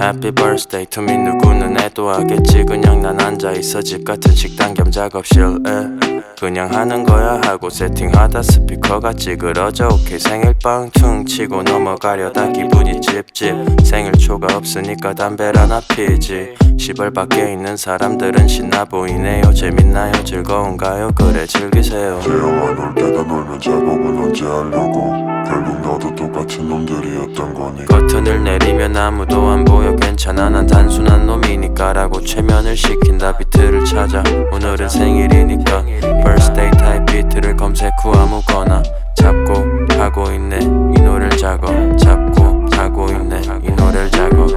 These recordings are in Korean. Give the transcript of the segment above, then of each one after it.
Happy birthday to me. 누구는 애도하겠지. 그냥 난 앉아있어. 집 같은 식당 겸 작업실에. 그냥 하는 거야 하고 세팅하다 스피커가 찌그러져 오케이. 생일빵 퉁 치고 넘어가려다 기분이 찝찝. 생일 초가 없으니까 담배를 하나 피지. 시벌 밖에 있는 사람들은 신나 보이네요. 재밌나요? 즐거운가요? 그래 즐기세요 놀면 작업은 언제 하려고? 결국 너도 똑같은 놈들이었던 거니? 커튼을 내리면 아무도 안 보여. 괜찮아 난 단순한 놈이니까 라고 최면을 시킨다. 비트를 찾아. 오늘은 생일이니까 birthday type 비트를 검색 후 아무거나 잡고 하고 있네. 이 노래를 작업 잡고 하고 있네. 이 노래를 작업.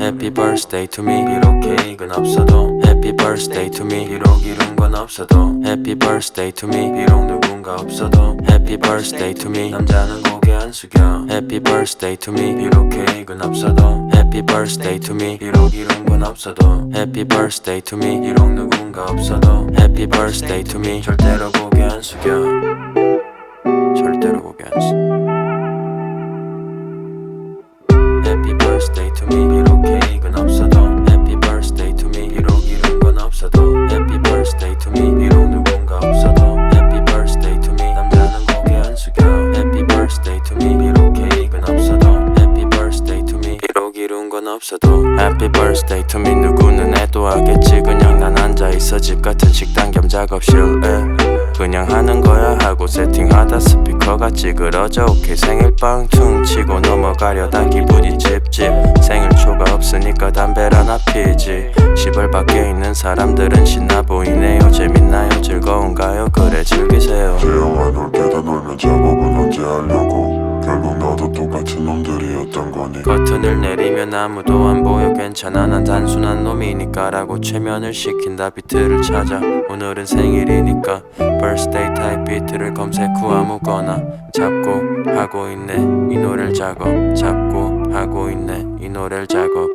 Happy birthday to me. 비록 케이크는 없어도. Happy birthday to me. 비록 이룬 건 없어도. Happy birthday to me. 비록 누 군가 없어도 Happy birthday to me 남자는 고개 안 숙여 Happy birthday to me 비록 케이크는 없어도 Happy birthday to me 비록 이룬 건 없어도 Happy birthday to me 비록 누군가 없어도 Happy birthday to me 절대로 고개 안 숙여 절대로 고개 안 숙여 Happy birthday to me 비록 케이크는 없어도 Happy birthday to me 비록 이룬 건 없어도 Happy birthday to me 이룬 건 없어도 Happy birthday to me. 누구는 애도하겠지. 그냥 난 앉아있어. 집 같은 식당 겸 작업실에. 그냥 하는 거야 하고 세팅하다 스피커가 찌그러져 오케이 생일빵 퉁 치고 넘어가려다. 기분이 찝찝. 생일 초가 없으니까 담배를 하나 피지. 시벌 밖에 있는 사람들은 신나 보이네요. 재밌나요? 즐거운가요? 그래 즐기세요. 태양아 놀 때다 놀면 작업은 언제 하려고? 결국 너도 똑같은 놈들이었던 거니 커튼을 내 리면 아무도 안 보여. 괜찮아 난 단순한 놈이니까 라고 최면을 시킨다. 비트를 찾아. 오늘은 생일이니까. Birthday type 비트를 검색 후 아무거나 잡고 하고 있네. 이 노래를 작업 잡고 하고 있네. 이 노래를 작업